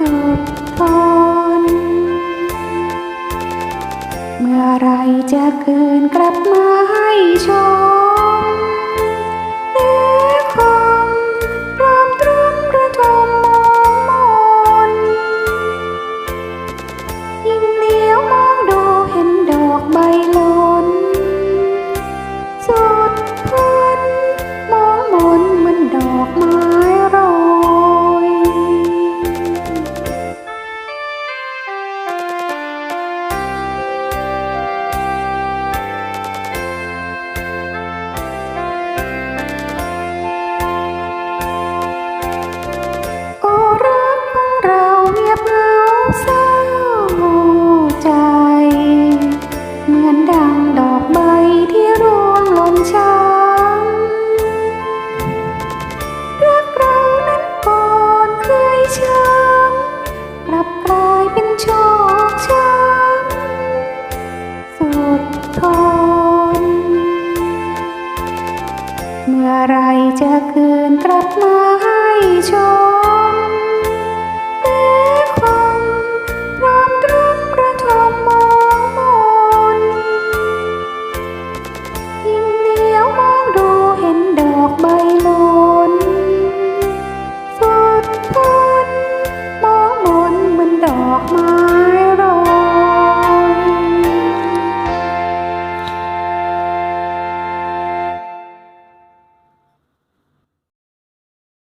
สุดทน เมื่อไรจะคืนกลับมาให้ชมเนื้คมรอมตรึงระทมมนยิ่งเลี้ยวมองดูเห็นดอกใบลน สุดพ้นมองมนเหมืนดอกม้ อะไรจะคืนกลับมาให้ชม